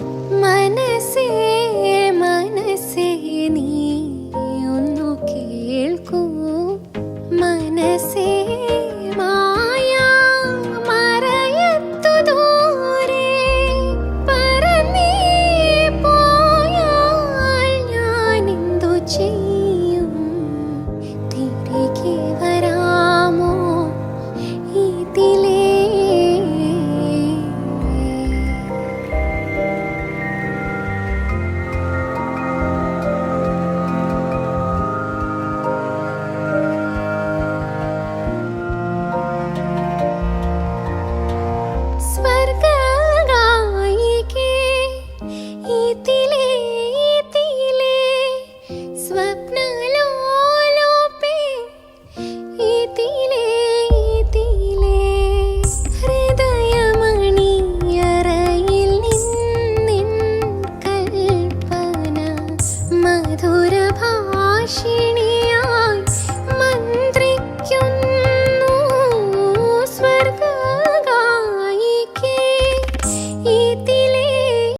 മനസ്സേ ചെയ്യും? തിരികെ വരാമോ? ഇതിലേ മധുരഭാഷിണി